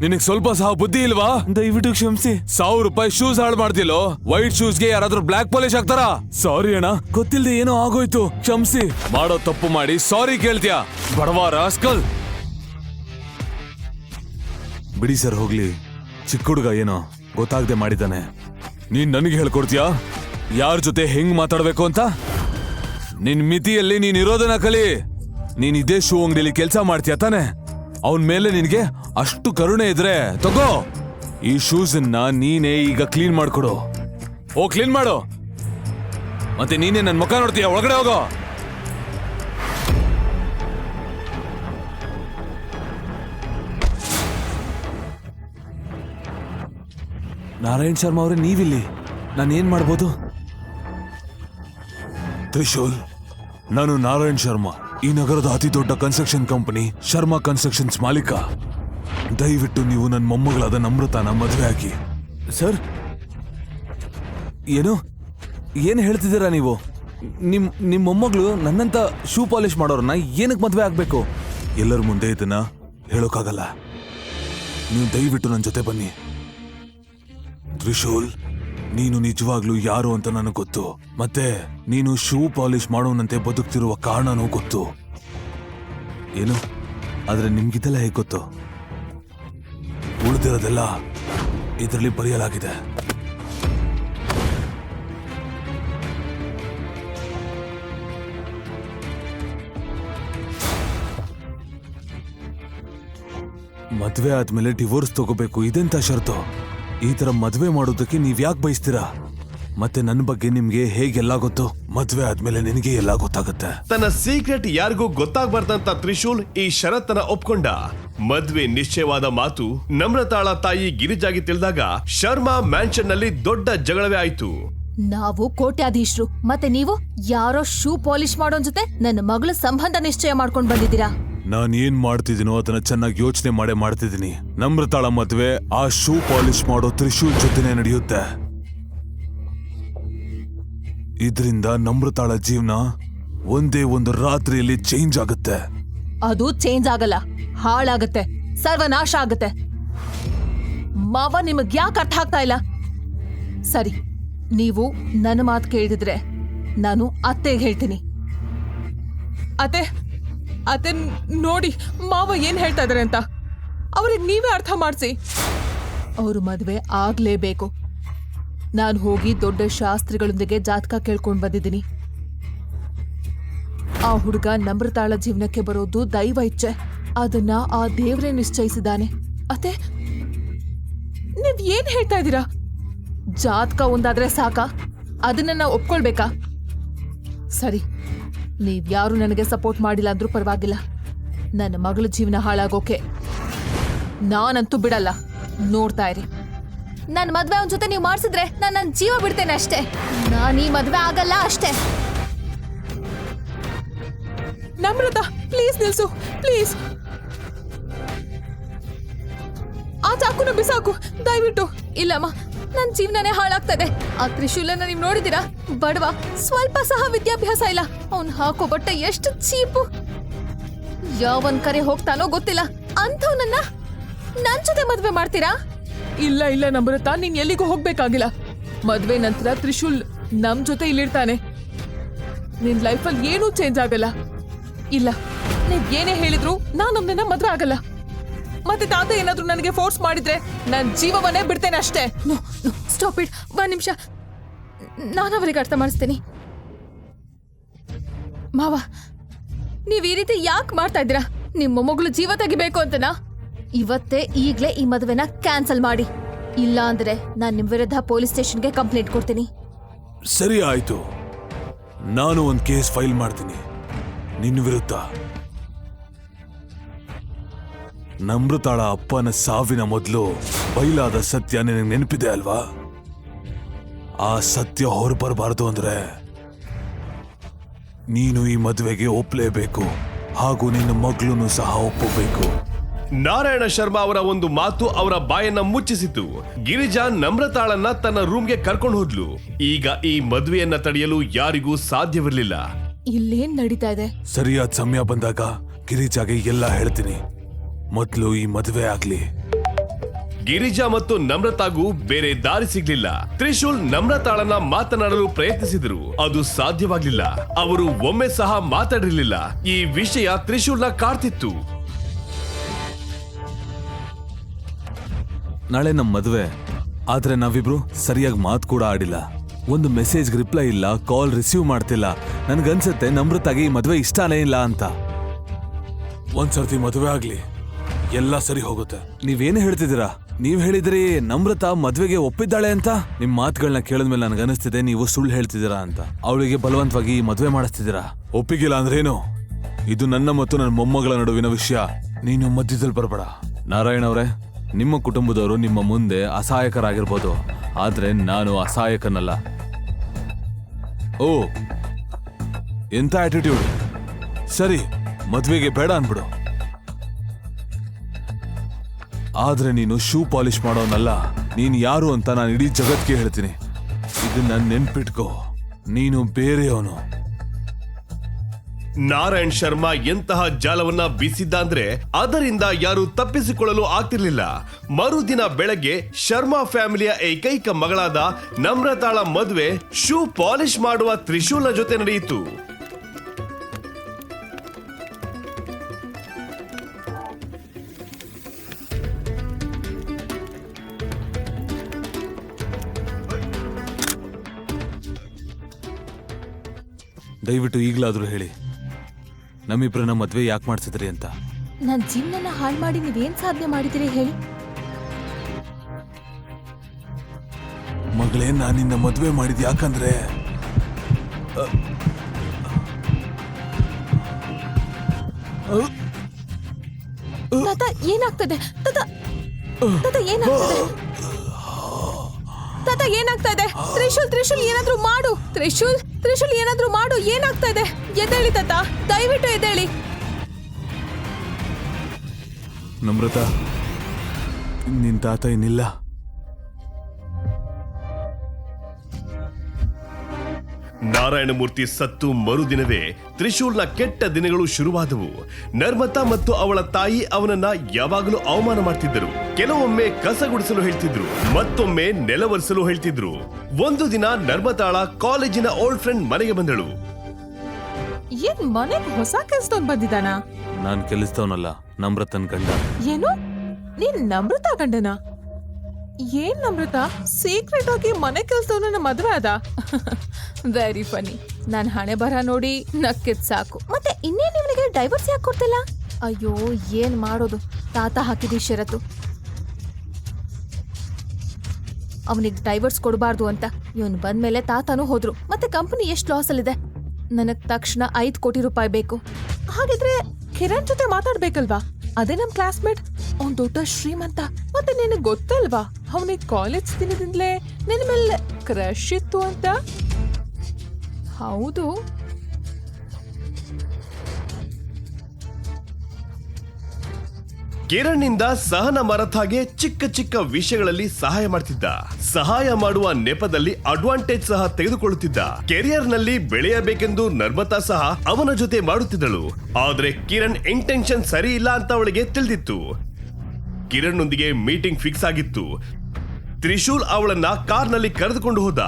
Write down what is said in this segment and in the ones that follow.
ನಿನಗ್ ಸ್ವಲ್ಪ ಸಹ ಬುದ್ಧಿ ಇಲ್ವಾ? ದಯವಿಟ್ಟು ಕ್ಷಮಿಸಿ. ಸಾವಿರ ರೂಪಾಯಿ ಶೂಸ್ ಹಾಳು ಮಾಡ್ತಿಲ್ಲೋ? ವೈಟ್ ಶೂಸ್ಗೆ ಯಾರಾದ್ರೂ ಬ್ಲಾಕ್ ಪಾಲಿಶ್ ಹಾಕ್ತಾರ? ಸಾರಿ ಅಣ್ಣ. ಗೊತ್ತಿಲ್ಲದೆ ಏನೋ ಆಗೋಯ್ತು. ಕ್ಷಮಿಸಿ. ಮಾಡೋ ತಪ್ಪು ಮಾಡಿ ಸಾರಿ ಕೇಳ್ತೀಯ? ಬಡವ ರಾಸ್ಕಲ್ ಬಿಡಿ ಸರ್ ಹೋಗ್ಲಿ. ಚಿಕ್ಕ ಹುಡುಗ ಏನೋ ಗೊತ್ತಾಗದೆ ಮಾಡಿದ್ದಾನೆ. ನೀನ್ ನನಗೆ ಹೇಳ್ಕೊಡ್ತೀಯಾ? ಯಾರ ಜೊತೆ ಹೆಂಗ್ ಮಾತಾಡ್ಬೇಕು ಅಂತ? ನಿನ್ ಮಿತಿಯಲ್ಲಿ ನೀನ್ ಇರೋದನ್ನ ಕಲಿ. ನೀನ್ ಇದೇ ಶೂ ಅಂಗಡಿಯಲ್ಲಿ ಕೆಲಸ ಮಾಡ್ತೀಯ ತಾನೆ? ಅವನ್ ಮೇಲೆ ನಿನಗೆ ಅಷ್ಟು ಕರುಣೆ ಇದ್ರೆ ತಗೋ. ಈ ಶೂಸ್ ನೀನೇ ಈಗ ಕ್ಲೀನ್ ಮಾಡ್ಕೊಡು. ಓ ಕ್ಲೀನ್ ಮಾಡು. ಮತ್ತೆ ನೀನೇ ನನ್ನ ಮುಖ ನೋಡ್ತೀಯ? ಒಳಗಡೆ ಹೋಗೋ. ನಾರಾಯಣ್ ಶರ್ಮಾ ಅವರೇ, ನೀವಿಲ್ಲಿ. ನಾನು ಏನ್ ಮಾಡ್ಬೋದು? ತ್ರಿಶೂಲ್, ನಾನು ನಾರಾಯಣ್ ಶರ್ಮಾ. ಈ ನಗರದ ಅತಿ ದೊಡ್ಡ ಕನ್ಸ್ಟ್ರಕ್ಷನ್ ಕಂಪನಿ ಶರ್ಮಾ ಕನ್ಸ್ಟ್ರಕ್ಷನ್ಸ್ ಮಾಲೀಕ. ದಯವಿಟ್ಟು ನೀವು ನನ್ನ ಮೊಮ್ಮಗಳಾದ ನಮ್ರತಾನ ಮದುವೆ ಹಾಕಿ ಸರ್ ಏನು? ಏನು ಹೇಳ್ತಿದ್ದೀರಾ ನೀವು? ನಿಮ್ ನಿಮ್ಮ ಮೊಮ್ಮಗಳು ನನ್ನಂತ ಶೂ ಪಾಲಿಶ್ ಮಾಡೋರನ್ನ ಏನಕ್ಕೆ ಮದುವೆ ಆಗಬೇಕು? ಎಲ್ಲರ ಮುಂದೆ ಇದನ್ನ ಹೇಳೋಕ್ಕಾಗಲ್ಲ ನೀವು ದಯವಿಟ್ಟು ನನ್ನ ಜೊತೆ ಬನ್ನಿ. ತ್ರಿಶೂಲ್? ನೀನು ನಿಜವಾಗ್ಲೂ ಯಾರು ಅಂತ ನನಗೆ ಗೊತ್ತು. ಮತ್ತೆ ನೀನು ಶೂ ಪಾಲಿಶ್ ಮಾಡೋನಂತೆ ಬದುಕ್ತಿರುವ ಕಾರಣನೂ ಗೊತ್ತು. ಏನು? ಆದ್ರೆ ನಿಮ್ಗಿದೆಲ್ಲ ಹೇಗೆ ಗೊತ್ತು? ಉಳಿದಿರೋದೆಲ್ಲ ಇದರಲ್ಲಿ ಬರೆಯಲಾಗಿದೆ. ಮದುವೆ ಆದ್ಮೇಲೆ ಡಿವೋರ್ಸ್ ತಗೋಬೇಕು ಇದೆಂತ ಷರತ್ತು ಈ ತರ ಮದ್ವೆ ಮಾಡೋದಕ್ಕೆ ನೀವ್ ಯಾಕೆ ಬಯಸ್ತೀರಾ? ಮತ್ತೆ ನನ್ನ ಬಗ್ಗೆ ನಿಮ್ಗೆ ಹೇಗೆಲ್ಲ ಗೊತ್ತು? ಮದ್ವೆ ಆದ್ಮೇಲೆ ನಿನಗೆ ಎಲ್ಲ ಗೊತ್ತಾಗುತ್ತೆ. ತನ್ನ ಸೀಕ್ರೆಟ್ ಯಾರಿಗೂ ಗೊತ್ತಾಗ್ಬಾರ್ದಂತ ತ್ರಿಶೂಲ್ ಈ ಷರತ್ತನ್ನ ಒಪ್ಕೊಂಡ. ಮದ್ವೆ ನಿಶ್ಚಯವಾದ ಮಾತು ನಮ್ರತಾಳ ತಾಯಿ ಗಿರಿಜಾಗಿ ತಿಳಿದಾಗ ಶರ್ಮಾ ಮ್ಯಾನ್ಷನ್ನಲ್ಲಿ ದೊಡ್ಡ ಜಗಳವೇ ಆಯ್ತು. ನಾವು ಕೋಟ್ಯಾಧೀಶರು. ಮತ್ತೆ ನೀವು ಯಾರೋ ಶೂ ಪಾಲಿಶ್ ಮಾಡೋನ್ ಜೊತೆ ನನ್ನ ಮಗಳ ಸಂಬಂಧ ನಿಶ್ಚಯ ಮಾಡ್ಕೊಂಡ್ ಬಂದಿದ್ದೀರಾ? ನಾನ್ ಏನ್ ಮಾಡ್ತಿದ್ದೀನೋ ಅದನ್ನ ಚೆನ್ನಾಗಿ ಯೋಚನೆ ಮಾಡೇ ಮಾಡ್ತಿದ್ದೀನಿ. ನಮ್ರತಾಳ ಮದ್ವೆ, ಆ ಶೂ ಪಾಲಿಶ್ ಮಾಡೋ ತ್ರಿಶೂಲ್ ಜೊತೆನೆ ನಡೆಯುತ್ತೆ. ಇದರಿಂದ ನಮ್ರತಾಳ ಜೀವನ ಒಂದೇ ಒಂದು ರಾತ್ರಿಯಲ್ಲಿ ಚೇಂಜ್ ಆಗುತ್ತೆ. ಅದು ಚೇಂಜ್ ಆಗಲ್ಲ, ಹಾಳಾಗುತ್ತೆ, ಸರ್ವನಾಶ ಆಗುತ್ತೆ. ಮಾವ ನಿಮಗ್ ಯಾಕೆ ಅರ್ಥ ಆಗ್ತಾ ಇಲ್ಲ? ಸರಿ, ನೀವು ನನ್ನ ಮಾತು ಕೇಳಿದ್ರೆ ನಾನು ಅತ್ತೆಗೆ ಹೇಳ್ತೀನಿ. ಅತ್ತೆ ಅತ್ತೆ ನೋಡಿ ಮಾವ ಏನ್ ಹೇಳ್ತಾ ಇದಾರೆ ಅಂತ? ಅವ್ರಿಗೆ ನೀವೇ ಅರ್ಥ ಮಾಡಿಸಿ. ಅವರು ಮದುವೆ ಆಗ್ಲೇಬೇಕು. ನಾನು ಹೋಗಿ ದೊಡ್ಡ ಶಾಸ್ತ್ರಿಗಳೊಂದಿಗೆ ಜಾತಕ ಕೇಳ್ಕೊಂಡು ಬಂದಿದ್ದೀನಿ. ಆ ಹುಡುಗ ನಮ್ರತಾಳ ಜೀವನಕ್ಕೆ ಬರೋದು ದೈವ ಇಚ್ಛೆ. ಅದನ್ನ ಆ ದೇವರೇ ನಿಶ್ಚಯಿಸಿದ್ದಾನೆ. ಅತ್ತೆ, ನೀವ್ ಏನ್ ಹೇಳ್ತಾ ಇದ್ದೀರಾ? ಜಾತಕ ಒಂದಾದ್ರೆ ಸಾಕಾ? ಅದನ್ನ ನಾವು ಒಪ್ಕೊಳ್ಬೇಕಾ? ಸರಿ. ನೀವ್ ಯಾರು ನನಗೆ ಸಪೋರ್ಟ್ ಮಾಡಿಲ್ಲ ಅಂದ್ರೂ ಪರವಾಗಿಲ್ಲ. ನನ್ನ ಮಗಳ ಜೀವನ ಹಾಳಾಗೋಕೆ ನಾನಂತೂ ಬಿಡಲ್ಲ. ನೋಡ್ತಾ ಇರಿ. ನನ್ನ ಮದ್ವೆ ಅವನ ಜೊತೆ ನೀವು ಮಾಡಿಸಿದ್ರೆ ನಾನು ನನ್ನ ಜೀವ ಬಿಡ್ತೇನೆ ಅಷ್ಟೇ. ನಾನು ಈ ಮದ್ವೆ ಆಗಲ್ಲ ಅಷ್ಟೇ. ನಮ್ರತ, ಪ್ಲೀಸ್ ನಿಲ್ಸು, ಪ್ಲೀಸ್. ಆ ಚಾಕುನ ಬಿಸಾಕು, ದಯವಿಟ್ಟು. ಇಲ್ಲಮ್ಮ ನನ್ನ ಜೀವನನೇ ಹಾಳಾಗ್ತದೆ. ಆ ತ್ರಿಶೂಲನ ನೀವು ನೋಡಿದಿರಾ ಬಡವ, ಸ್ವಲ್ಪ ಸಹ ವಿದ್ಯಾಭ್ಯಾಸ ಇಲ್ಲ. ಅವ್ನ್ ಹಾಕೋ ಬಟ್ಟೆ ಎಷ್ಟು ಚೀಪು. ಯಾವನ್ ಕರೆ ಹೋಗ್ತಾನೋ ಗೊತ್ತಿಲ್ಲ. ಅಂಥವ್ನನ್ನ ನನ್ ಜೊತೆ ಮದ್ವೆ ಮಾಡ್ತೀರಾ? ಇಲ್ಲ ಇಲ್ಲ, ನಮ್ರತ, ನೀನ್ ಎಲ್ಲಿಗೂ ಹೋಗ್ಬೇಕಾಗಿಲ್ಲ. ಮದ್ವೆ ನಂತರ ತ್ರಿಶೂಲ್ ನಮ್ ಜೊತೆ ಇಲ್ಲಿರ್ತಾನೆ. ನಿನ್ ಲೈಫಲ್ಲಿ ಏನೂ ಚೇಂಜ್ ಆಗಲ್ಲ. ಇಲ್ಲ, ನೀವ್ ಏನೇ ಹೇಳಿದ್ರು ನಾನ್ ನಮ್ದನ್ನ ಮದ್ವೆ ಆಗಲ್ಲ. ಮತ್ತೆ ತಾತ ಏನಾದ್ರೂ ನನಗೆ ಫೋರ್ಸ್ ಮಾಡಿದ್ರೆ ನಾನು ಜೀವವನ್ನೇ ಬಿಡ್ತೇನೆ ಅಷ್ಟೇ. ನೋ ನೋ ಸ್ಟಾಪ್ ಇಟ್ ಒಂದ್ ನಿಮಿಷ. ನಾನು ಅವರಿಗೆ ಅರ್ಥ ಮಾಡಿಸ್ತೀನಿ. ಮಾವ ನೀವ್ ಈ ರೀತಿ ಯಾಕೆ ಮಾಡ್ತಾ ಇದ್ದೀರಾ? ನಿಮ್ಮ ಮಗಳು ಜೀವ ತೆಗಿಬೇಕು ಅಂತನಾ? ಇವತ್ತೇ ಈಗ್ಲೇ ಈ ಮದುವೆನ ಕ್ಯಾನ್ಸಲ್ ಮಾಡಿ. ಇಲ್ಲ ಅಂದ್ರೆ ನಾನು ನಿಮ್ ವಿರುದ್ಧ ಪೊಲೀಸ್ ಸ್ಟೇಷನ್ಗೆ ಕಂಪ್ಲೇಂಟ್ ಕೊಡ್ತೀನಿ. ಸರಿ ಆಯ್ತು. ನಾನು ಒಂದು ಕೇಸ್ ಫೈಲ್ ಮಾಡ್ತೀನಿ. ನಿನ್ನ ವಿರುದ್ಧ. ನಮ್ರತಾಳ ಅಪ್ಪನ ಸಾವಿನ ಮೊದಲು ಬೈಲಾದ ಸತ್ಯ ನಿನಗೆ ನೆನಪಿದೆ ಅಲ್ವಾ? ಆ ಸತ್ಯ ಹೊರಬರಬಾರ್ದು ಅಂದ್ರೆ ನೀನು ಈ ಮದುವೆಗೆ ಒಪ್ಪಲೇಬೇಕು ಹಾಗೂ ನಿನ್ನ ಮಗಳನ್ನು ಸಹ ಒಪ್ಪಬೇಕು. ನಾರಾಯಣ ಶರ್ಮಾ ಅವರ ಒಂದು ಮಾತು ಅವರ ಬಾಯನ್ನ ಮುಚ್ಚಿಸಿತು. ಗಿರಿಜಾ ನಮ್ರತಾಳನ್ನ ತನ್ನ ರೂಮ್ಗೆ ಕರ್ಕೊಂಡು ಹೋದ್ಲು. ಈಗ ಈ ಮದುವೆಯನ್ನ ತಡೆಯಲು ಯಾರಿಗೂ ಸಾಧ್ಯವಿರಲಿಲ್ಲ. ಇಲ್ಲೇನ್ ನಡೀತಾ ಇದೆ? ಸರಿಯಾದ ಸಮಯ ಬಂದಾಗ ಗಿರಿಜಾಗೆ ಎಲ್ಲ ಹೇಳ್ತೀನಿ. ಮೊದಲು ಈ ಮದುವೆ ಆಗ್ಲಿ. ಗಿರಿಜಾ ಮತ್ತು ನಮ್ರತಾಗೂ ಬೇರೆ ದಾರಿ ಸಿಗ್ಲಿಲ್ಲ. ತ್ರಿಶೂಲ್ ನಮ್ರತಾಳನ್ನ ಮಾತನಾಡಲು ಪ್ರಯತ್ನಿಸಿದ್ರು. ಅದು ಸಾಧ್ಯವಾಗ್ಲಿಲ್ಲ. ಅವರು ಒಮ್ಮೆ ಸಹ ಮಾತಾಡಿರ್ಲಿಲ್ಲ. ಈ ವಿಷಯ ತ್ರಿಶೂಲ್ನ ಕಾಡ್ತಿತ್ತು. ನಾಳೆ ನಮ್ ಮದುವೆ. ಆದ್ರೆ ನಾವಿಬ್ರು ಸರಿಯಾಗಿ ಮಾತು ಕೂಡ ಆಡಿಲ್ಲ. ಒಂದು ಮೆಸೇಜ್ ರಿಪ್ಲೈ ಇಲ್ಲ ಕಾಲ್ ರಿಸೀವ್ ಮಾಡ್ತಿಲ್ಲ. ನನ್ಗನ್ಸುತ್ತೆ ನಮ್ರತಾಗಿ ಈ ಮದುವೆ ಇಷ್ಟನೇ ಇಲ್ಲ ಅಂತ. ಒಂದ್ಸರ್ತಿ ಮದುವೆ ಆಗ್ಲಿ. ಎಲ್ಲ ಸರಿ ಹೋಗುತ್ತೆ. ನೀವೇನು ಹೇಳ್ತಿದ್ದೀರಾ? ನೀವ್ ಹೇಳಿದ್ರಿ ನಮ್ರತ ಮದ್ವೆಗೆ ಒಪ್ಪಿದ್ದಾಳೆ ಅಂತ? ನಿಮ್ ಮಾತುಗಳನ್ನ ಕೇಳಿದ್ಮೇಲೆ ನನ್ಗನ್ನಿಸ್ತಿದೆ ನೀವು ಸುಳ್ಳು ಹೇಳ್ತಿದ್ದೀರಾ ಅಂತ. ಅವಳಿಗೆ ಬಲವಂತವಾಗಿ ಈ ಮದ್ವೆ ಮಾಡಿಸ್ತಿದ್ದೀರಾ? ಒಪ್ಪಿಗಿಲ್ಲ ಅಂದ್ರೇನು? ಇದು ನನ್ನ ಮತ್ತು ನನ್ನ ಮೊಮ್ಮಗಳ ನಡುವಿನ ವಿಷಯ. ನೀನು ಮಧ್ಯದಲ್ಲಿ ಬರಬೇಡ. ನಾರಾಯಣ ಅವರೇ, ನಿಮ್ಮ ಕುಟುಂಬದವರು ನಿಮ್ಮ ಮುಂದೆ ಅಸಹಾಯಕರಾಗಿರ್ಬೋದು. ಆದ್ರೆ ನಾನು ಅಸಹಾಯಕನಲ್ಲ. ಓ ಎಂಥ ಆಟಿಟ್ಯೂಡ್ ಸರಿ, ಮದ್ವೆಗೆ ಬೇಡ ಅನ್ಬಿಡು ಆದ್ರೆ ನೀನು ಶೂ ಪಾಲಿಶ್ ಮಾಡೋನಲ್ಲ, ನೀನು ಯಾರು ಅಂತ ನಾನು ಇಡೀ ಜಗತ್ಗೆ ಹೇಳ್ತೀನಿ. ಇದನ್ನ ನೆನ್ಪಿಟ್ಕೋ. ನೀನು ಬೇರೆಯವನು. ನಾರಾಯಣ್ ಶರ್ಮಾ ಎಂತಹ ಜಾಲವನ್ನ ಬೀಸಿದ್ದ ಅಂದ್ರೆ ಅದರಿಂದ ಯಾರು ತಪ್ಪಿಸಿಕೊಳ್ಳಲು ಆಗ್ತಿರ್ಲಿಲ್ಲ. ಮರುದಿನ ಬೆಳಗ್ಗೆ ಶರ್ಮಾ ಫ್ಯಾಮಿಲಿಯ ಏಕೈಕ ಮಗಳಾದ ನಮ್ರತಾಳ ಮದುವೆ ಶೂ ಪಾಲಿಶ್ ಮಾಡುವ ತ್ರಿಶೂಲ ಜೊತೆ ನಡೆಯಿತು. ದಯವಿಟ್ಟು ಈಗಲಾದ್ರೂ ಹೇಳಿ. ನಮ್ಮಿಬ್ಬರನ್ನ ಮದ್ವೆ ಯಾಕೆ ಮಾಡ್ಸಿದ್ರಿ ಅಂತ. ನನ್ನ ಜೀವನನ ಹಾಳು ಮಾಡಿ ನೀವೇನ್ ಸಾಧನೆ ಮಾಡಿದಿರಿ ಹೇಳಿ. ಮಗಳೇ ನಾನು ನಿನ್ನ ಮದ್ವೆ ಮಾಡಿದ್ ಯಾಕಂದ್ರೆ ತಾತ ಏನಾಗ್ತದೆ? ತಾತ ತಾತ ಏನಾಗ್ತದೆ? ತಾತ ಏನಾಗ್ತಾ ಇದೆ? ತ್ರಿಶೂಲ್ ತ್ರಿಶೂಲ್ ಏನಾದ್ರೂ ಮಾಡು. ತ್ರಿಶೂಲ್ ತ್ರಿಶೂಲ್ ಏನಾದ್ರೂ ಮಾಡು ಏನಾಗ್ತಾ ಇದೆ? ಎದ್ದೇಳಿ ತಾತ ದಯವಿಟ್ಟು ಎದ್ದೇಳಿ. ನಮ್ರತ ನಿನ್ ತಾತ ಇನ್ನಿಲ್ಲ. ನಾರಾಯಣಮೂರ್ತಿ ಸತ್ತು ಮರುದಿನವೇ ತ್ರಿಶೂಲ್ನ ಕೆಟ್ಟ ದಿನಗಳು ಶುರುವಾದವು. ನರ್ಮತಾ ಮತ್ತು ಅವಳ ತಾಯಿ ಅವನನ್ನ ಯಾವಾಗಲೂ ಅವಮಾನ ಮಾಡ್ತಿದ್ದರು. ಕೆಲವೊಮ್ಮೆ ಕಸ ಗುಡಿಸಲು ಹೇಳ್ತಿದ್ರು. ಮತ್ತೊಮ್ಮೆ ನೆಲವರಿಸಲು ಹೇಳ್ತಿದ್ರು. ಒಂದು ದಿನ ನರ್ಮತಾಳ ಕಾಲೇಜಿನ ಓಲ್ಡ್ ಫ್ರೆಂಡ್ ಮನೆಗೆ ಬಂದಳು. ಏನ್ ಮನೆಗ್ ಹೊಸ ಕೆಲ್ಸದವ್ನ್ ಬಂದಿದ್ದಾನ? ನಾನ್ ಕೆಲಸದವನಲ್ಲ ನಮ್ರತನ್ ಗಂಡ. ಏನು? ನೀನ್ ನಮ್ರತಾ ಗಂಡನ? ಏನ್ ನಮೃತ ಸೀಕ್ರೆಟ್ ಆಗಿ ಮನೆ ಕೆಲಸವನ್ನ ಮದುವೆ ಅದ ವೆರಿ ಫನಿ ನಾನು ಹಣೆ ಬರ ನೋಡಿ ನಕ್ಕಿದ್ ಸಾಕು. ಮತ್ತೆ ಇನ್ನೇನ್ ಇವನಿಗೆ ಡೈವರ್ಸ್ ಯಾಕೆ ಕೊಡ್ತಿಲ್ಲ? ಅಯ್ಯೋ ಏನ್ ಮಾಡೋದು? ತಾತ ಹಾಕಿದಿ ಶರತ್ತು ಅವನಿಗೆ ಡೈವರ್ಸ್ ಕೊಡಬಾರ್ದು ಅಂತ ಇವನ್ ಬಂದ್ಮೇಲೆ ತಾತನೂ ಹೋದ್ರು. ಮತ್ತೆ ಕಂಪನಿ ಎಷ್ಟು ಲಾಸ್ ಅಲ್ಲಿದೆ? ನನಗ್ ತಕ್ಷಣ ಐದು ಕೋಟಿ ರೂಪಾಯಿ ಬೇಕು. ಹಾಗಿದ್ರೆ ಕಿರಣ್ ಜೊತೆ ಮಾತಾಡ್ಬೇಕಲ್ವಾ? ಅದೇ ನಮ್ ಕ್ಲಾಸ್ಮೇಟ್ ಅವ್ನ್ ದೊಡ್ಡ ಶ್ರೀಮಂತ. ಮತ್ತೆ ನಿನಗ್ ಗೊತ್ತಲ್ವಾ? ಅವನಿಗೆ ಕಾಲೇಜ್ ದಿನದಿಂದಲೇ ನಿನ್ ಮೇಲೆ ಕ್ರಶ್ ಇತ್ತು ಅಂತ. ಹೌದು. ಕಿರಣ್ನಿಂದ ಸಹನ ಮರಥಾಗೆ ಚಿಕ್ಕ ಚಿಕ್ಕ ವಿಷಯಗಳಲ್ಲಿ ಸಹಾಯ ಮಾಡ್ತಿದ್ದ. ಸಹಾಯ ಮಾಡುವ ನೆಪದಲ್ಲಿ ಅಡ್ವಾಂಟೇಜ್ ಸಹ ತೆಗೆದುಕೊಳ್ಳುತ್ತಿದ್ದ. ಕೆರಿಯರ್ನಲ್ಲಿ ಬೆಳೆಯಬೇಕೆಂದು ನರ್ಮತಾ ಸಹ ಅವನ ಜೊತೆ ಮಾಡುತ್ತಿದ್ದಳು. ಆದ್ರೆ ಕಿರಣ್ ಇಂಟೆನ್ಷನ್ ಸರಿ ಇಲ್ಲ ಅಂತ ಅವಳಿಗೆ ತಿಳಿದಿತ್ತು. ಕಿರಣ್ಣೊಂದಿಗೆ ಮೀಟಿಂಗ್ ಫಿಕ್ಸ್ ಆಗಿತ್ತು. ತ್ರಿಶೂಲ್ ಅವಳನ್ನ ಕಾರ್ನಲ್ಲಿ ಕರೆದುಕೊಂಡು ಹೋದ.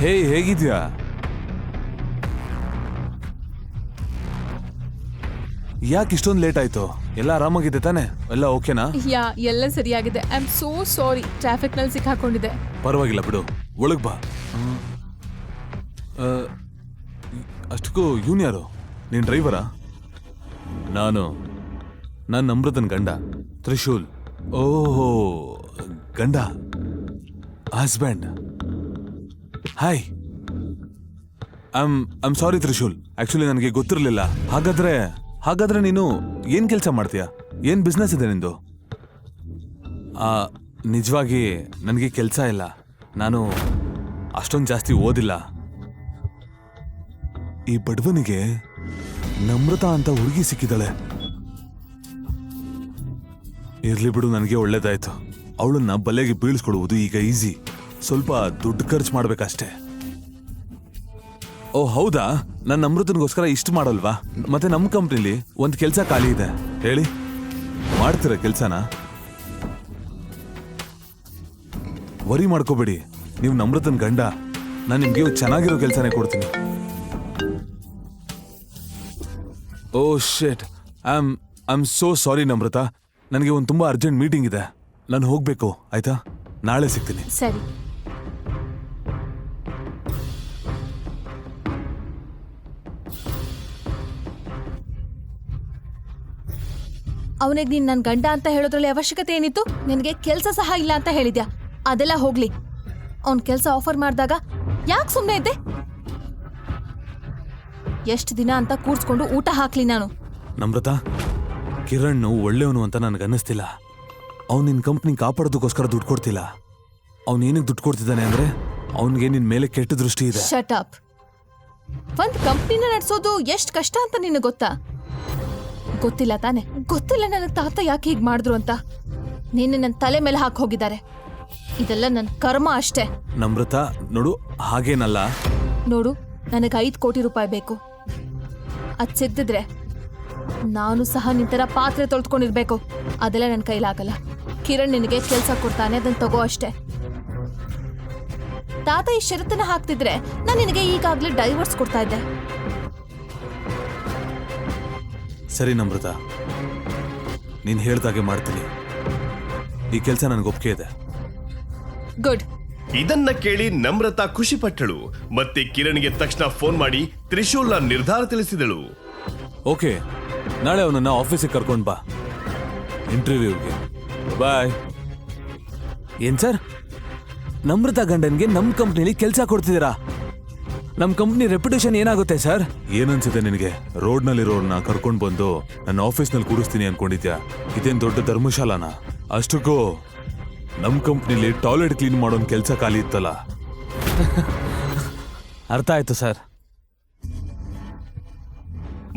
ಹೇ, ಹೇಗಿದ್ಯಾ? ಯಾಕೆ ಇಷ್ಟೊಂದು ಲೇಟ್ ಆಯ್ತು? ಎಲ್ಲ ಆರಾಮಾಗಿದೆ ತಾನೆ? ಎಲ್ಲ ಓಕೆನಾ ಯಾ ಎಲ್ಲ ಸರಿಯಾಗಿದೆ. ಐ ಆಮ್ ಸೋ ಸಾರಿ ಟ್ರಾಫಿಕ್ನಲ್ಲಿ ಸಿಕ್ಕಾಕೊಂಡಿದೆ ಪರವಾಗಿಲ್ಲ ಬಿಡು. ಒಳಗ್ ಬಾ. ಹ್ಮ್. ಆ, ಅಷ್ಟಕ್ಕೂ ಇವನ್ ಯಾರು? ನೀನ್ ಡ್ರೈವರಾ ನಾನು. ನಾನು ಅಮೃತನ್ ಗಂಡ. ತ್ರಿಶೂಲ್. ಓಹೋ ಗಂಡ. Husband hi I'm I'm sorry Trishul. Actually ನನಗೆ ಗೊತ್ತಿರಲಿಲ್ಲ. ಹಾಗಾದ್ರೆ ಹಾಗಾದ್ರೆ ನೀನು ಏನ್ ಕೆಲಸ ಮಾಡ್ತೀಯಾ? ಏನ್ ಬಿಸ್ನೆಸ್ ಇದೆ ನಿಂದು? ಆ, ನಿಜವಾಗಿ ನನಗೆ ಕೆಲಸ ಇಲ್ಲ. ನಾನು ಅಷ್ಟೊಂದು ಜಾಸ್ತಿ ಓದಿಲ್ಲ. ಈ ಬಡವನಿಗೆ ನಮ್ರತಾ ಅಂತ ಹುಡುಗಿ ಸಿಕ್ಕಿದಾಳೆ ಇರ್ಲಿ ಬಿಡು ನನಗೆ ಒಳ್ಳೇದಾಯ್ತು. ಅವಳನ್ನ ಬಲೆಗೆ ಬೀಳಿಸ್ಕೊಡುವುದು ಈಗ ಈಸಿ ಸ್ವಲ್ಪ ದುಡ್ಡು ಖರ್ಚು ಮಾಡ್ಬೇಕಷ್ಟೇ. ಓ ಹೌದಾ? ನನ್ನ ಅಮೃತನಿಗೋಸ್ಕರ ಇಷ್ಟು ಮಾಡಲ್ವಾ? ಮತ್ತೆ ನಮ್ಮ ಕಂಪ್ನಿಲಿ ಒಂದು ಕೆಲಸ ಖಾಲಿ ಇದೆ. ಹೇಳಿ. ಮಾಡ್ತೀರಾ ಕೆಲಸನ? ವರಿ ಮಾಡ್ಕೋಬೇಡಿ. ನೀವು ನಮೃತನ ಗಂಡ. ನಾನು ನಿಮಗೆ ಚೆನ್ನಾಗಿರೋ ಕೆಲಸನೇ ಕೊಡ್ತೀನಿ. ಓ shit I am I am so sorry Namrata. ನನಗೆ ಒಂದು ತುಂಬ ಅರ್ಜೆಂಟ್ ಮೀಟಿಂಗ್ ಇದೆ. ನಾನು ಹೋಗಬೇಕು, ಆಯ್ತಾ? ನಾಳೆ ಸಿಗ್ತೀನಿ. ಸರಿ. ಅವನಿಗೆ ನೀನ್ ನನ್ ಗಂಡ ಅಂತ ಹೇಳೋದ್ರಲ್ಲಿ ಅವಶ್ಯಕತೆ ಏನಿತ್ತು? ನಿನಗೆ ಕೆಲಸ ಸಹ ಇಲ್ಲ ಅಂತ ಹೇಳಿದ್ಯಾ? ಅದೆಲ್ಲ ಹೋಗ್ಲಿ. ಅವನ್ ಕೆಲಸ ಆಫರ್ ಮಾಡಿದಾಗ ಯಾಕೆ ಸುಮ್ಮನೆ ಇದ್ದೆ? ಎಷ್ಟು ದಿನ ಅಂತ ಕೂರ್ಸ್ಕೊಂಡು ಊಟ ಹಾಕ್ಲಿ ನಾನು. ನಮ್ರತ ಕಿರಣ್ ಒಳ್ಳೆಯವನು ಅಂತ ನನಗೆ ಅನ್ನಿಸ್ತಿಲ್ಲ. ಅವ್ನು ನಿನ್ನ ಕಂಪ್ನಿ ಕಾಪಾಡೋದಕ್ಕೋಸ್ಕರ ದುಡ್ಡು ಕೊಡ್ತಿಲ್ಲ. ಅವ್ನು ಏನಕ್ಕೆ ದುಡ್ಡು ಕೊಡ್ತಿದ್ದಾನೆ ಅಂದ್ರೆ ಅವನಿಗೆ ನಿನ್ನ ಮೇಲೆ ಕೆಟ್ಟ ದೃಷ್ಟಿ ಇದೆ. ಶಟ್ ಅಪ್ ಒಂದ್ ಕಂಪ್ನಿನ ನಡೆಸೋದು ಎಷ್ಟ್ ಕಷ್ಟ ಅಂತ ನಿನಗೆ ಗೊತ್ತಾ? ಗೊತ್ತಿಲ್ಲ ತಾನೆ. ಗೊತ್ತಿಲ್ಲ ನನ್ನ ತಾತ ಯಾಕೆ ಹೀಗೆ ಮಾಡಿದ್ರು ಅಂತ. ನಿನ್ನೆ ನನ್ನ ತಲೆ ಮೇಲೆ ಹಾಕಿ ಹೋಗಿದ್ದಾರೆ. ಇದೆಲ್ಲ ನನ್ನ ಕರ್ಮ ಅಷ್ಟೇ. ನಮ್ರತ ನೋಡು ಹಾಗೇನಲ್ಲ. ನೋಡು ನನಗೆ ಐದು ಕೋಟಿ ರೂಪಾಯಿ ಬೇಕು. ಅದ್ ಸಿಗ್ದಿದ್ರೆ ನಾನು ಸಹ ನಿಂತರ ಪಾತ್ರೆ ತೊಳ್ಕೊಂಡಿರ್ಬೇಕು ಅದೆಲ್ಲ ನನ್ನ ಕೈಲಾಗಲ್ಲ. ಕಿರಣ್ ನಿನಗೆ ಕೆಲಸ ಕೊಡ್ತಾನೆ ಅದನ್ನ ತಗೋ ಅಷ್ಟೇ. ತಾತ ಈ ಷರತ್ತನ್ನ ಹಾಕ್ತಿದ್ರೆ ನಾನು ನಿನಗೆ ಈಗಾಗ್ಲೇ ಡೈವರ್ಸ್ ಕೊಡ್ತಾ ಇದ್ದೆ. ಸರಿ ನಮ್ರತ. ನೀನು ಹೇಳ್ದಾಗೆ ಮಾಡ್ತೀನಿ. ಈ ಕೆಲಸ ನನಗೆ ಒಪ್ಪಿಗೆ ಇದೆ. ಗುಡ್ ಇದನ್ನ ಕೇಳಿ ನಮ್ರತಾ ಖುಷಿ ಪಟ್ಟಳು. ಮತ್ತೆ ಕಿರಣ್ಗೆ ತಕ್ಷಣ ಫೋನ್ ಮಾಡಿ ತ್ರಿಶೂಲ್ನ ನಿರ್ಧಾರ ತಿಳಿಸಿದಳು. ಓಕೆ ನಾಳೆ ಅವನನ್ನ ಆಫೀಸಿಗೆ ಕರ್ಕೊಂಡು ಬಾ. ಇಂಟರ್ವ್ಯೂಗೆ ಬಾಯ್ ಏನ್ ಸರ್? ನಮ್ರತಾ ಗಂಡನ್ಗೆ ನಮ್ಮ ಕಂಪ್ನಿಲಿ ಕೆಲಸ ಕೊಡ್ತಿದ್ದೀರಾ? ನಮ್ಮ ಕಂಪ್ನಿ ರೆಪ್ಯುಟೇಷನ್ ಏನಾಗುತ್ತೆ ಸರ್ ಏನನ್ಸುತ್ತೆ ನಿನಗೆ? ರೋಡ್ನಲ್ಲಿರೋರ್ನ ಕರ್ಕೊಂಡು ಬಂದು ನನ್ನ ಆಫೀಸ್ನಲ್ಲಿ ಕೂಡಿಸ್ತೀನಿ ಅನ್ಕೊಂಡಿದ್ಯಾ? ಇದೇನ್ ದೊಡ್ಡ ಧರ್ಮಶಾಲಾನ? ಅಷ್ಟಕ್ಕೂ ನಮ್ಮ ಕಂಪ್ನಿಲಿ ಟಾಯ್ಲೆಟ್ ಕ್ಲೀನ್ ಮಾಡೋನ್ ಕೆಲಸ ಖಾಲಿ ಇತ್ತಲ್ಲ? ಅರ್ಥ ಆಯ್ತು ಸರ್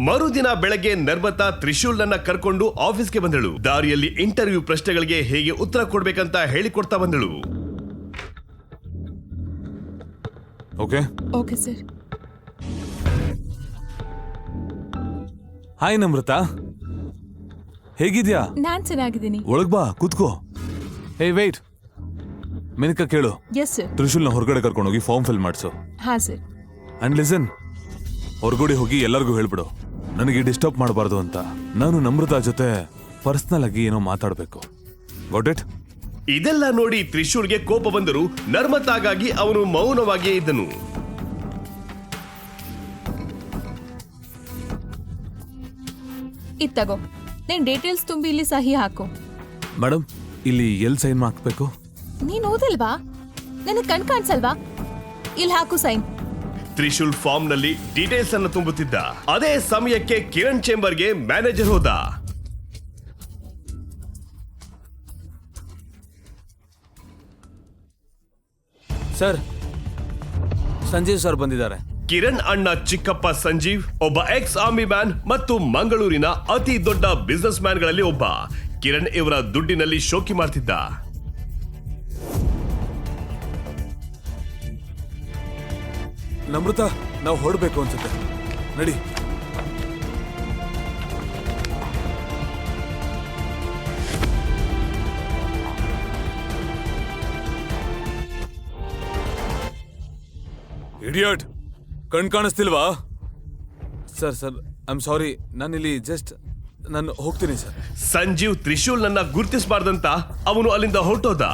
ಮರುದಿನ ಬೆಳಗ್ಗೆ ನರ್ಮತಾ ತ್ರಿಶೂಲ್ನನ್ನ ಕರ್ಕೊಂಡು ಆಫೀಸ್ಗೆ ಬಂದಳು. ದಾರಿಯಲ್ಲಿ ಇಂಟರ್ವ್ಯೂ ಪ್ರಶ್ನೆಗಳಿಗೆ ಹೇಗೆ ಉತ್ತರ ಕೊಡ್ಬೇಕಂತ ಹೇಳಿಕೊಡ್ತಾ ಬಂದಳು. Okay okay sir hi Namrata ಹೇಗಿದ್ಯಾ? ನಾನ್ ಚೆನ್ನಾಗಿದ್ದೀನಿ. ಒಳಗ್ ಬಾ ಕೂತ್ಕೋ. ಹೇ ವೇಟ್ ಮೆನಕ ಕೇಳು. ಎಸ್ ಸರ್ ತ್ರಿಶೂಲ್ನ ಹೊರಗಡೆ ಕರ್ಕೊಂಡೋಗಿ ಫಾರ್ಮ್ ಫಿಲ್ ಮಾಡಿಸು. ಹಾ ಸರ್ ಅಂಡ್ ಲಿಸನ್ ಹೊರಗಡೆ ಹೋಗಿ ಎಲ್ಲರಿಗೂ ಹೇಳ್ಬಿಡು. ನನಗೆ ಡಿಸ್ಟರ್ಬ್ ಮಾಡಬಾರ್ದು ಅಂತ. ನಾನು ನಮ್ರತಾ ಜೊತೆ ಪರ್ಸನಲ್ ಆಗಿ ಏನೋ ಮಾತಾಡಬೇಕು. ಗಾಟ್ ಇಟ್ ಇದೆಲ್ಲ ನೋಡಿ ತ್ರಿಶೂಲ್ಗೆ ಕೋಪ ಬಂದರು ನರ್ಮತಾಗಾಗಿ ಅವನು ಮೌನವಾಗಿಯೇ ಇದ್ದನು. ಇತ್ತಗೋ ನೀನ್ ಡೀಟೇಲ್ಸ್ ತುಂಬಿ ಇಲ್ಲಿ ಸಹಿ ಹಾಕು. ಮೇಡಮ್ ಇಲ್ಲಿ ಎಲ್ ಸೈನ್ ಹಾಕ್ಬೇಕು? ನೀನ್ ಓದಲ್ವಾ? ನನಗ್ ಕಣ್ ಕಾಣಿಸಲ್ವಾ? ಇಲ್ಲಿ ಹಾಕು ಸೈನ್. ತ್ರಿಶೂಲ್ ಫಾರ್ಮ್ನಲ್ಲಿ ಡೀಟೇಲ್ಸ್ ಅನ್ನು ತುಂಬುತ್ತಿದ್ದ. ಅದೇ ಸಮಯಕ್ಕೆ ಕಿರಣ್ ಚೇಂಬರ್ಗೆ ಮ್ಯಾನೇಜರ್ ಹೋದ. ಸರ್ ಸಂಜೀವ್ ಸರ್ ಬಂದಿದ್ದಾರೆ. ಕಿರಣ್ ಅಣ್ಣ ಚಿಕ್ಕಪ್ಪ ಸಂಜೀವ್ ಒಬ್ಬ ಎಕ್ಸ್ ಆರ್ಮಿ ಮ್ಯಾನ್ ಮತ್ತು ಮಂಗಳೂರಿನ ಅತಿ ದೊಡ್ಡ ಬಿಸ್ನೆಸ್ ಮ್ಯಾನ್ಗಳಲ್ಲಿ ಒಬ್ಬ. ಕಿರಣ್ ಇವರ ದುಡ್ಡಿನಲ್ಲಿ ಶೋಕಿ ಮಾಡ್ತಿದ್ದ. ನಮೃತ ನಾವು ಹೊರಡ್ಬೇಕು ಅನ್ಸುತ್ತೆ. ನಡಿ. ಇಡಿಯಟ್. ಕಣ್ ಕಾಣಿಸ್ತಿಲ್ವಾ? Sir sir I am sorry ನಾನಿಲ್ಲಿ ಜಸ್ಟ್ ನಾನು ಹೋಗ್ತೀನಿ ಸರ್. ಸಂಜೀವ್ ತ್ರಿಶೂಲ್ ನನ್ನ ಗುರುತಿಸಬಾರ್ದಂತ ಅವನು ಅಲ್ಲಿಂದ ಹೊರಟೋದ.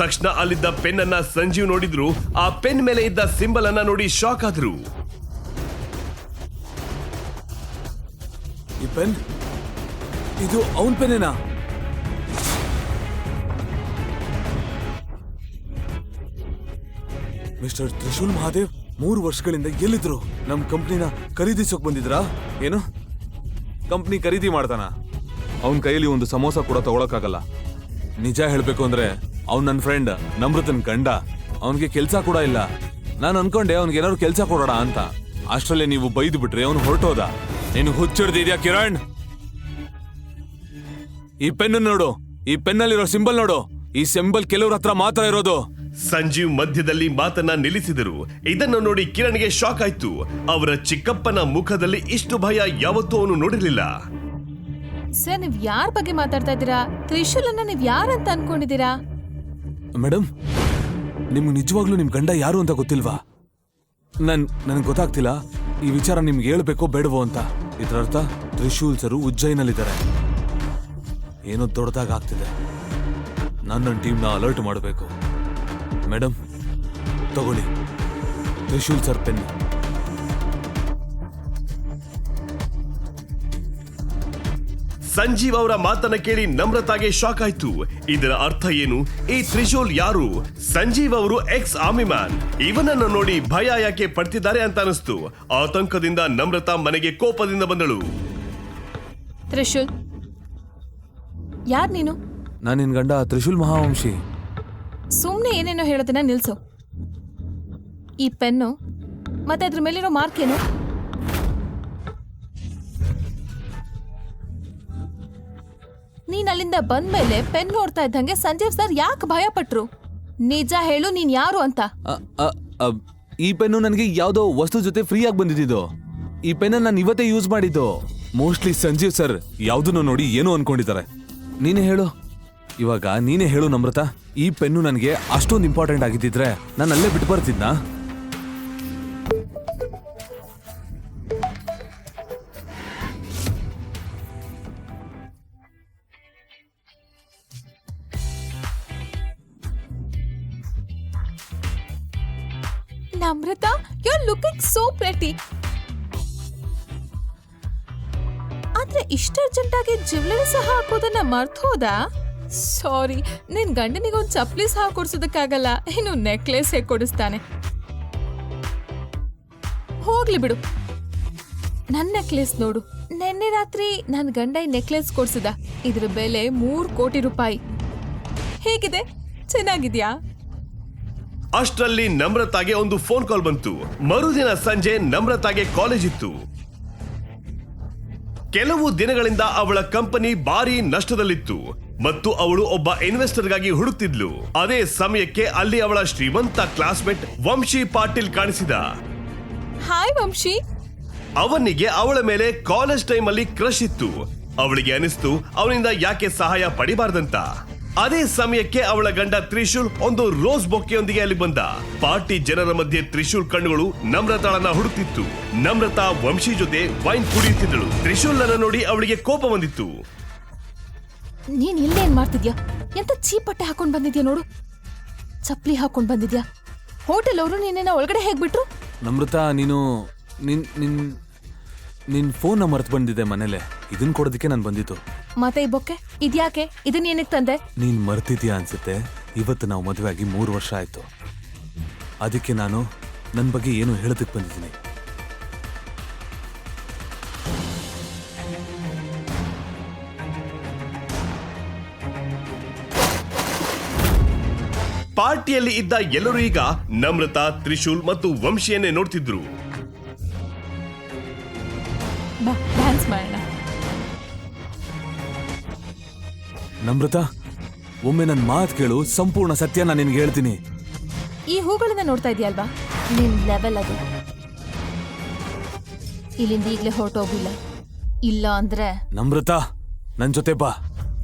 ತಕ್ಷಣ ಅಲ್ಲಿದ್ದ ಪೆನ್ ಅನ್ನ ಸಂಜೀವ್ ನೋಡಿದ್ರು. ಆ ಪೆನ್ ಮೇಲೆ ಇದ್ದ ಸಿಂಬಲ್ ಅನ್ನ ನೋಡಿ ಶಾಕ್ ಆದ್ರು. ಈ ಪೆನ್ ಇದು ಅವನ್ ಪೆನ್ನೇನಾ ಮಿಸ್ಟರ್ ತ್ರಿಶೂಲ್ ಮಹಾದೇವ್ ಮೂರು ವರ್ಷಗಳಿಂದ ಎಲ್ಲಿದ್ರು ನಮ್ ಕಂಪ್ನಿನ ಖರೀದಿಸೋಕ್ ಬಂದಿದ್ರಾ? ಏನು? ಕಂಪ್ನಿ ಖರೀದಿ ಮಾಡ್ತಾನ? ಅವನ್ ಕೈಯಲ್ಲಿ ಒಂದು ಸಮೋಸ ಕೂಡ ತಗೊಳಕ್ಕಾಗಲ್ಲ. ನಿಜ ಹೇಳ್ಬೇಕು ಅಂದ್ರೆ ಅವ್ನ್ ನನ್ನ ಫ್ರೆಂಡ್ ನಮೃತನ್ ಗಂಡ. ಅವನಿಗೆ ಕೆಲಸ ಕೂಡ ಇಲ್ಲ. ನಾನು ಅನ್ಕೊಂಡೆ ಅವ್ನಿಗೆ ಏನಾದ್ರು ಕೆಲಸ ಕೊಡೋಣ ಅಂತ. ಅಷ್ಟರಲ್ಲೇ ನೀವು ಬೈದು ಬಿಟ್ರೆ ಅವನು ಹೊರಟೋದ. ನೀನು ಹುಚ್ಚಿಡ್ದಿದ್ಯಾ ಕಿರಣ್? ಈ ಪೆನ್ನ ನೋಡು. ಈ ಪೆನ್ನಲ್ಲಿರೋ ಸಿಂಬಲ್ ನೋಡು. ಈ ಸಿಂಬಲ್ ಕೆಲವ್ರ ಹತ್ರ ಮಾತ್ರ ಇರೋದು. ಸಂಜೀವ್ ಮಧ್ಯದಲ್ಲಿ ಮಾತನ್ನ ನಿಲ್ಲಿಸಿದರು. ಇದನ್ನು ನೋಡಿ ಕಿರಣ್ಗೆ ಶಾಕ್ ಆಯ್ತು. ಅವರ ಚಿಕ್ಕಪ್ಪನ ಮುಖದಲ್ಲಿ ಇಷ್ಟು ಭಯ ಯಾವತ್ತೂ ಅವನು ನೋಡಿರಲಿಲ್ಲ. ಸರ್ ನೀವ್ ಯಾರ ಬಗ್ಗೆ ಮಾತಾಡ್ತಾ ಇದ್ದೀರಾ? ತ್ರಿಶೂಲನ್ನ ನೀವ್ ಯಾರಂತ ಅನ್ಕೊಂಡಿದ್ದೀರಾ? ಮೇಡಮ್ ನಿಮ್ಗೆ ನಿಜವಾಗ್ಲೂ ನಿಮ್ ಗಂಡ ಯಾರು ಅಂತ ಗೊತ್ತಿಲ್ವಾ? ನನ್ ನನಗೆ ಗೊತ್ತಾಗ್ತಿಲ್ಲ. ಈ ವಿಚಾರ ನಿಮ್ಗೆ ಹೇಳ್ಬೇಕೋ ಬೇಡವೋ ಅಂತ. ಇದರರ್ಥ ತ್ರಿಶೂಲ್ ಸರು ಉಜ್ಜಯಿನಲ್ಲಿದ್ದಾರೆ. ಏನೋ ದೊಡ್ಡದಾಗ ಆಗ್ತಿದೆ. ನನ್ನ ಟೀಮ್ನ ಅಲರ್ಟ್ ಮಾಡಬೇಕು. ಮೇಡಮ್. ತಗೊಳ್ಳಿ. Trishul sir pen. ಸಂಜೀವ್ ಅವರ ಮಾತನ್ನ ಕೇಳಿ ನಮ್ರತಾಗೆ ಶಾಕ್ ಆಯ್ತು. ಇದರ ಅರ್ಥ ಏನು? ಈ ತ್ರಿಶೂಲ್ ಯಾರು? ಸಂಜೀವ್ ಅವರು ಎಕ್ಸ್ ಆರ್ಮಿ ಮ್ಯಾನ್ ಇವನನ್ನು ನೋಡಿ ಭಯ ಯಾಕೆ ಪಡ್ತಿದ್ದಾರೆ ಅಂತ ಅನಿಸ್ತು. ಆತಂಕದಿಂದ ನಮ್ರತಾ ಮನೆಗೆ ಕೋಪದಿಂದ ಬಂದಳು. ತ್ರಿಶೂಲ್. ಯಾರ್ ನೀನು? ನಾನು ನಿನ್ ಗಂಡ ತ್ರಿಶೂಲ್ ಮಹಾವಂಶಿ. ಸುಮ್ನೆ ಏನೇನೋ ಹೇಳೋದನ್ನ ನಿಲ್ಸು. ಈ ಪೆನ್ನು, ಮತ್ತೆ ಅದ್ರ ಮೇಲಿರೋ ಮಾರ್ಕ್ ಏನು? ನೀನ್ ಅಲ್ಲಿಂದ ಬಂದ್ಮೇಲೆ ಪೆನ್ ನೋಡ್ತಾ ಇದ್ದಂಗೆ ಸಂಜೀವ್ ಸರ್ ಯಾಕೆ ಭಯ ಪಟ್ರು ನಿಜ ಹೇಳು, ನೀನ್ ಯಾರು ಅಂತ. ಈ ಪೆನ್ನು ನನಗೆ ಯಾವುದೋ ವಸ್ತು ಜೊತೆ ಫ್ರೀ ಆಗಿ ಬಂದಿದ್ದು ಈ ಪೆನ್ನ ನಾನು ಇವತ್ತೇ ಯೂಸ್ ಮಾಡಿದ್ದು. ಮೋಸ್ಟ್ಲಿ ಸಂಜೀವ್ ಸರ್ ಯಾವುದನ್ನು ನೋಡಿ ಏನೋ ಅನ್ಕೊಂಡಿದ್ದಾರೆ. ನೀನೇ ಹೇಳು. ಇವಾಗ ನೀನೇ ಹೇಳು ನಮ್ರತ, ಈ ಪೆನ್ನು ನನಗೆ ಅಷ್ಟೊಂದು ಇಂಪಾರ್ಟೆಂಟ್ ಆಗಿದ್ದಿದ್ರೆ ನಾನು ಅಲ್ಲೇ ಬಿಟ್ಟು ಬರ್ತಿದ್ನಾ? Namrata you are looking so pretty ಆದ್ರೆ ಆಗಿ ಜ್ಯುವೆಲರಿ ಸಹ ಹಾಕೋದನ್ನ ಮರ್ತ್ ಹೋದ? ಸಾರಿ, ನಿನ್ ಗಂಡನಿಗೆ ಒಂದ್ ಚಪ್ಲಿ ಸಹ ಕೊಡ್ಸೋದಕ್ಕಾಗಲ್ಲ, ಇನ್ನು ನೆಕ್ಲೆಸ್ ಹೇಗೆ ಕೊಡಿಸ್ತಾನೆ? ಹೋಗ್ಲಿ ಬಿಡು. ನನ್ನ ನೆಕ್ಲೆಸ್ ನೋಡು. ನಿನ್ನೆ ರಾತ್ರಿ ನನ್ನ ಗಂಡ ಈ ನೆಕ್ಲೆಸ್ ಕೊಡ್ಸಿದ. ಇದ್ರ ಬೆಲೆ ಮೂರು ಕೋಟಿ ರೂಪಾಯಿ. ಹೇಗಿದೆ? ಚೆನ್ನಾಗಿದ್ಯಾ? ಅಷ್ಟರಲ್ಲಿ ನಮ್ರತಾಗೆ ಒಂದು ಫೋನ್ ಕಾಲ್ ಬಂತು. ಮರುದಿನ ಸಂಜೆ ನಮ್ರತಾಗೆ ಕಾಲೇಜ್ ಇತ್ತು. ಕೆಲವು ದಿನಗಳಿಂದ ಅವಳ ಕಂಪನಿ ಭಾರಿ ನಷ್ಟದಲ್ಲಿತ್ತು. ಮತ್ತು ಅವಳು ಒಬ್ಬ ಇನ್ವೆಸ್ಟರ್ಗಾಗಿ ಹುಡುಕ್ತಿದ್ಲು. ಅದೇ ಸಮಯಕ್ಕೆ ಅಲ್ಲಿ ಅವಳ ಶ್ರೀಮಂತ ಕ್ಲಾಸ್ಮೇಟ್ ವಂಶಿ ಪಾಟೀಲ್ ಕಾಣಿಸಿದ. ಹಾಯ್ ವಂಶಿ. ಅವನಿಗೆ ಅವಳ ಮೇಲೆ ಕಾಲೇಜ್ ಟೈಮ್ ಅಲ್ಲಿ ಕ್ರಶ್ ಇತ್ತು. ಅವಳಿಗೆ ಅನಿಸ್ತು ಅವನಿಂದ ಯಾಕೆ ಸಹಾಯ ಪಡಿಬಾರ್ದಂತ. ಅದೇ ಸಮಯಕ್ಕೆ ಅವಳ ಗಂಡ ತ್ರಿಶೂಲ್ ಒಂದು ರೋಸ್ ಬೊಕ್ಕೆಯೊಂದಿಗೆ ಅಲ್ಲಿ ಬಂದ. ಪಾರ್ಟಿ ಜನರ ಮಧ್ಯೆ ತ್ರಿಶೂಲ್ ಕಣ್ಣುಗಳು ನಮ್ರತಾಳನ್ನ ಹುಡುಕ್ತಿತ್ತು. ನಮ್ರತಾ ವಂಶಿ ಜೊತೆ ವೈನ್ ಕುಡಿಯುತ್ತಿದ್ದಳು. ತ್ರಿಶೂಲ್ನ ನೋಡಿ ಅವಳಿಗೆ ಕೋಪ ಬಂದಿತ್ತು. ನೀನ್ ಇಲ್ಲೇನ್ ಮಾಡ್ತಿದ್ಯಾ? ಎಂತ ಚೀಪಟ್ಟೆ ಹಾಕೊಂಡ್ ಬಂದಿದ್ಯಾ ನೋಡು? ಚಪ್ಪಲಿ ಹಾಕೊಂಡ್ ಬಂದಿದ್ಯಾ? ಹೋಟೆಲ್ ಅವರು ನಿನ್ನ ಒಳಗಡೆ ಹೇಗ್ ಬಿಟ್ರು? ನಮೃತ ನೀನು ನಿನ್ ನಿನ್ ನಿನ್ ಫೋನ್ ನಂಬರ್ ಬಂದಿದೆ ಮನೇಲೆ. ಇದನ್ ಕೊಡೋದಕ್ಕೆ ನಾನು ಬಂದಿತ್ತು ಮತ್ತೆ ಈ ಬೊಕ್ಕೆ ಇದ್ಯಾಕೆ? ಇದನ್ ಏನಕ್ಕೆ ತಂದೆ? ನೀನ್ ಮರ್ತಿದ್ಯಾ ಅನ್ಸುತ್ತೆ? ಇವತ್ತು ನಾವು ಮದುವೆ ಆಗಿ ಮೂರು ವರ್ಷ ಆಯ್ತು. ಅದಕ್ಕೆ ನಾನು ನನ್ನ ಬಗ್ಗೆ ಏನು ಹೇಳೋದಕ್ಕೆ ಬಂದಿದ್ದೀನಿ. ಪಾರ್ಟಿಯಲ್ಲಿ ಇದ್ದ ಎಲ್ಲರೂ ಈಗ ನಮ್ರತಾ ತ್ರಿಶೂಲ್ ಮತ್ತು ವಂಶಿಯನ್ನೇ ನೋಡ್ತಿದ್ರು. ಬಾ ಡ್ಯಾನ್ಸ್ ಮಾಡೋಣ. ನಮ್ರತ ಒಮ್ಮೆ ನನ್ನ ಮಾತು ಕೇಳು ಸಂಪೂರ್ಣ ಸತ್ಯ ನಾನು ನಿನ್ಗೆ ಹೇಳ್ತೀನಿ. ಈ ಹೂಗಳನ್ನ ನೋಡ್ತಾ ಇದೆಯಲ್ವಾ? ನಿನ್ ಲೆವೆಲ್ ಅದು. ಇಲ್ಲಿಂದ ಈಗಲೇ ಹೊರಟೋಗಿಲ್ಲ ಇಲ್ಲ ಅಂದ್ರೆ ನಮ್ರತ ನನ್ ಜೊತೆ ಬಾ.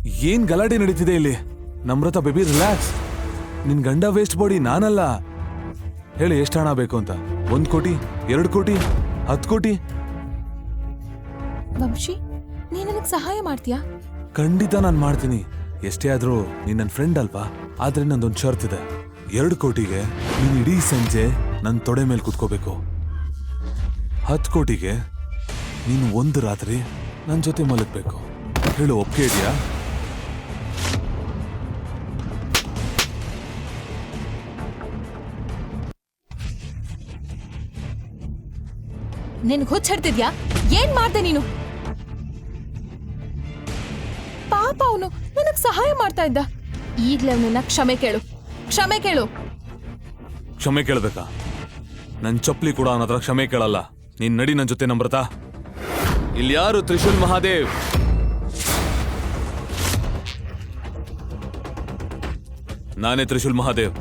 ಏನ್ ಗಲಾಟೆ ನಡೀತಿದೆ ಇಲ್ಲಿ? ನಮ್ರತ ಬೇಬಿ ರಿಲ್ಯಾಕ್ಸ್ ನಿನ್ ಗಂಡ ವೇಸ್ಟ್ ಬಾಡಿ ನಾನಲ್ಲ. ಹೇಳಿ ಎಷ್ಟು ಹಣ ಬೇಕು ಅಂತ? ಒಂದ್ ಕೋಟಿ ಎರಡು ಕೋಟಿ ಹತ್ತು ಕೋಟಿ? ವಂಶಿ ನೀನ್ ನನಗ್ ಸಹಾಯ ಮಾಡ್ತೀಯಾ? ಖಂಡಿತ ನಾನು ಮಾಡ್ತೀನಿ. ಎಷ್ಟೇ ಆದ್ರೂ ನೀನ್ ನನ್ನ ಫ್ರೆಂಡ್ ಅಲ್ವಾ? ಆದ್ರೆ ನಂದೊಂದು ಶರ್ತ್ ಇದೆ. ಎರಡು ಕೋಟಿಗೆ ನೀನ್ ಇಡೀ ಸಂಜೆ ನನ್ನ ತೊಡೆ ಮೇಲೆ ಕುತ್ಕೋಬೇಕು. ಹತ್ತು ಕೋಟಿಗೆ ನೀನು ಒಂದು ರಾತ್ರಿ ನನ್ನ ಜೊತೆ ಮಲಗಬೇಕು. ಹೇಳು ಒಪ್ಪಿಗೆ ಇದೆಯಾ? ನಿನ್ಗ್ ಹುಚ್ಚ ಹಿಡ್ತಿದ್ಯಾ ಏನ್ ಮಾಡ್ದೆ ನೀನು? ಪಾಪ ಅವನು ನನಗ್ ಸಹಾಯ ಮಾಡ್ತಾ ಇದ್ದ. ಈಗ್ಲೇ ಅವನನ್ನ ಕ್ಷಮೆ ಕೇಳು. ಕ್ಷಮೆ ಕೇಳು. ಕ್ಷಮೆ ಕೇಳಬೇಕಾ? ನನ್ ಚಪ್ಲಿ ಕೂಡ ಅವನ ಕ್ಷಮೆ ಕೇಳಲ್ಲ. ನೀನ್ ನಡಿ ನನ್ನ ಜೊತೆ ನಮ್ರತ. ಇಲ್ಲಿ ಯಾರು ತ್ರಿಶೂಲ್ ಮಹಾದೇವ್? ನಾನೇ ತ್ರಿಶೂಲ್ ಮಹಾದೇವ್.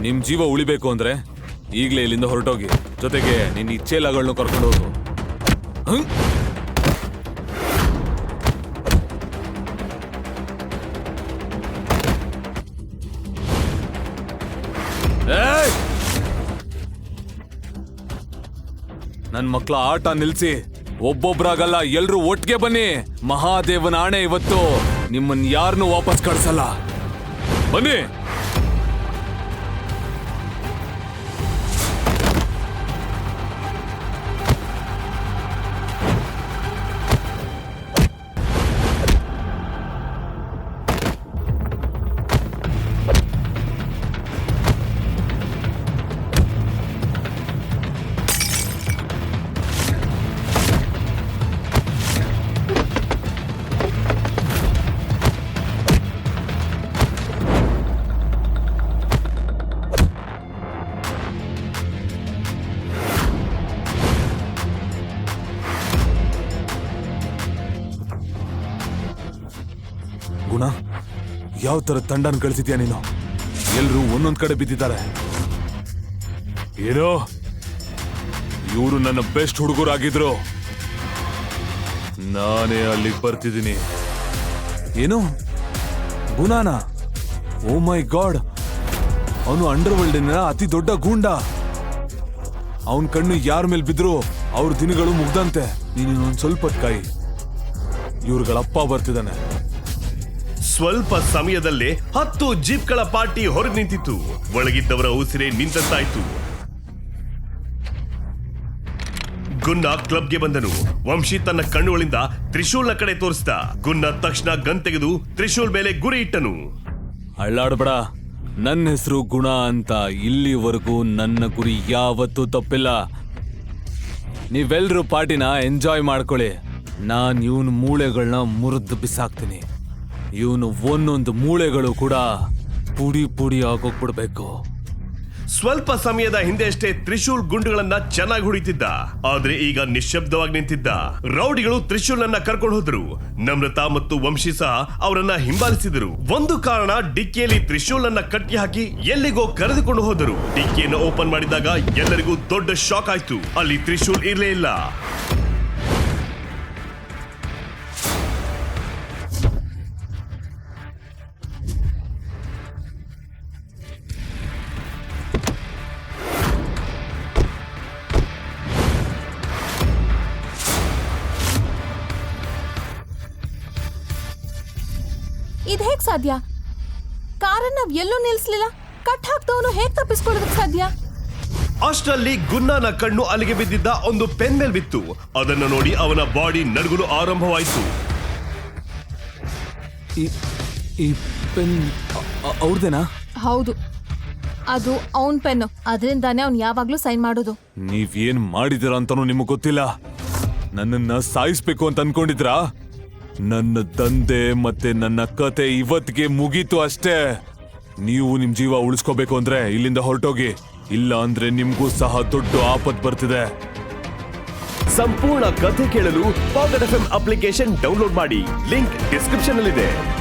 ನಿಮ್ ಜೀವ ಉಳಿಬೇಕು ಅಂದ್ರೆ ಈಗ್ಲೇ ಇಲ್ಲಿಂದ ಹೊರಟೋಗಿ. ಜೊತೆಗೆ ನಿನ್ನ ಇಚ್ಛೆಲಗಳನ್ನು ಕರ್ಕೊಂಡು ಹೋಗು ನನ್ ಮಕ್ಕಳ ಆಟ ನಿಲ್ಸಿ. ಒಬ್ಬೊಬ್ರಾಗಲ್ಲ, ಎಲ್ರೂ ಒಟ್ಟಿಗೆ ಬನ್ನಿ. ಮಹಾದೇವನ ಆಣೆ ಇವತ್ತು ನಿಮ್ಮನ್ ಯಾರನ್ನು ವಾಪಸ್ ಕಳ್ಸಲ್ಲ. ಬನ್ನಿ! ಯಾವ ತರ ತಂಡನ ಕಳಿಸಿದ್ಯಾ ನೀನು? ಎಲ್ರು ಒಂದೊಂದ್ ಕಡೆ ಬಿದ್ದಿದ್ದಾರೆ. ಏನೋ? ಇವರು ನನ್ನ ಬೆಸ್ಟ್ ಹುಡುಗರಾಗಿದ್ರು. ನಾನೇ ಅಲ್ಲಿಗೆ ಬರ್ತಿದ್ದೀನಿ. ಏನು? ಗುಣಾನ ಓ ಮೈ ಗಾಡ್. ಅವನು ಅಂಡರ್ ವರ್ಲ್ಡಿನ ಅತಿ ದೊಡ್ಡ ಗೂಂಡ. ಅವನ ಕಣ್ಣು ಯಾರ ಮೇಲೆ ಬಿದ್ರು ಅವ್ರ ದಿನಗಳು ಮುಗ್ದಂತೆ. ನೀನು ಸ್ವಲ್ಪ ಕೈ ಕಾಯಿ ಇವ್ರುಗಳಪ್ಪ ಬರ್ತಿದ್ದಾನೆ ಸ್ವಲ್ಪ ಸಮಯದಲ್ಲೇ ಹತ್ತು ಜೀಪ್ಗಳ ಪಾರ್ಟಿ ಹೊರಗೆ ನಿಂತಿತ್ತು ಒಳಗಿದ್ದವರ ಉಸಿರೇ ನಿಂತಂತಾಯ್ತು. ಗುನ್ನ ಕ್ಲಬ್ಗೆ ಬಂದನು. ವಂಶಿ ತನ್ನ ಕಣ್ಣುಗಳಿಂದ ತ್ರಿಶೂಲ್ನ ಕಡೆ ತೋರಿಸಿದ. ಗುನ್ನ ತಕ್ಷಣ ಗನ್ ತೆಗೆದು ತ್ರಿಶೂಲ್ ಮೇಲೆ ಗುರಿ ಇಟ್ಟನು. ಅಳ್ಳಾಡ್ಬೇಡ. ನನ್ನ ಹೆಸರು ಗುಣ ಅಂತ ಇಲ್ಲಿವರೆಗೂ ನನ್ನ ಗುರಿ ಯಾವತ್ತೂ ತಪ್ಪಿಲ್ಲ. ನೀವೆಲ್ಲರೂ ಪಾರ್ಟಿನ ಎಂಜಾಯ್ ಮಾಡ್ಕೊಳ್ಳಿ. ನಾನು ಇವನ್ ಮೂಳೆಗಳನ್ನ ಮುರಿದು ಬಿಸಾಕ್ತೀನಿ. ಇವನು ಒಂದೊಂದು ಮೂಳೆಗಳು ಕೂಡ ಪುಡಿ ಪುಡಿ ಆಗೋಗ್ಬಿಡ್ಬೇಕು. ಸ್ವಲ್ಪ ಸಮಯದ ಹಿಂದೆಯಷ್ಟೇ ತ್ರಿಶೂಲ್ ಗುಂಡುಗಳನ್ನ ಚೆನ್ನಾಗಿ ಹೊಡಿತಿದ್ದ. ಆದ್ರೆ ಈಗ ನಿಶಬ್ದವಾಗಿ ನಿಂತಿದ್ದ. ರೌಡಿಗಳು ತ್ರಿಶೂಲ್ನನ್ನ ಕರ್ಕೊಂಡು ಹೋದ್ರು. ನಮ್ರತಾ ಮತ್ತು ವಂಶಿ ಸಹ ಅವರನ್ನ ಹಿಂಬಾಲಿಸಿದರು. ಒಂದು ಕಾರಣ ಡಿಕ್ಕಿಯಲ್ಲಿ ತ್ರಿಶೂಲ್ನನ್ನ ಕಟ್ಟಿ ಹಾಕಿ ಎಲ್ಲಿಗೋ ಕರೆದುಕೊಂಡು ಹೋದರು. ಡಿಕ್ಕಿಯನ್ನು ಓಪನ್ ಮಾಡಿದಾಗ ಎಲ್ಲರಿಗೂ ದೊಡ್ಡ ಶಾಕ್ ಆಯ್ತು. ಅಲ್ಲಿ ತ್ರಿಶೂಲ್ ಇರಲೇ ಇಲ್ಲ. ಸಾಧ್ಯ? ಕಾರನ್ನ ನಾವ್ ಎಲ್ಲೂ ನಿಲ್ಸ್ಲಿಲ್ಲ. ಕಟ್ ಹಾಕ್ದವನು ಹೇಗ್ ತಪ್ಪಿಸ್ಕೊಳ್ಳೋದಕ್ ಸಾಧ್ಯ? ಅಷ್ಟರಲ್ಲಿ ಗುನ್ನನ ಕಣ್ಣು ಅಲ್ಲಿಗೆ ಬಿದ್ದಿದ್ದ ಒಂದು ಪೆನ್ ಮೇಲ್ ಬಿತ್ತು. ಅದನ್ನು ನೋಡಿ ಅವನ ಬಾಡಿ ನಡುಗಲು ಆರಂಭವಾಯಿತು. ಈ ಈ ಪೆನ್ ಅವ್ರದೇನಾ? ಹೌದು. ಅದು ಅವನ್ ಪೆನ್ ಅದರಿಂದಾನೇ ಅವ್ನ್ ಯಾವಾಗ್ಲೂ ಸೈನ್ ಮಾಡೋದು. ನೀವೇನ್ ಮಾಡಿದಿರ ಅಂತಾನೂ ನಿಮಗ್ ಗೊತ್ತಿಲ್ಲ. ನನ್ನನ್ನ ಸಾಯಿಸ್ಬೇಕು ಅಂತ ಅನ್ಕೊಂಡಿದ್ರಾ? ನನ್ನ ತಂದೆ ಮತ್ತೆ ನನ್ನ ಕತೆ ಇವತ್ತಿಗೆ ಮುಗೀತು ಅಷ್ಟೇ. ನೀವು ನಿಮ್ ಜೀವ ಉಳಿಸ್ಕೋಬೇಕು ಅಂದ್ರೆ ಇಲ್ಲಿಂದ ಹೊರಟೋಗಿ. ಇಲ್ಲ ಅಂದ್ರೆ ನಿಮ್ಗೂ ಸಹ ದೊಡ್ಡ ಆಪತ್ ಬರ್ತಿದೆ. ಸಂಪೂರ್ಣ ಕಥೆ ಕೇಳಲು ಪಾಕೆಟ್ ಎಫ್ ಅಪ್ಲಿಕೇಶನ್ ಡೌನ್ಲೋಡ್ ಮಾಡಿ. ಲಿಂಕ್ ಡಿಸ್ಕ್ರಿಪ್ಷನ್ ನಲ್ಲಿದೆ.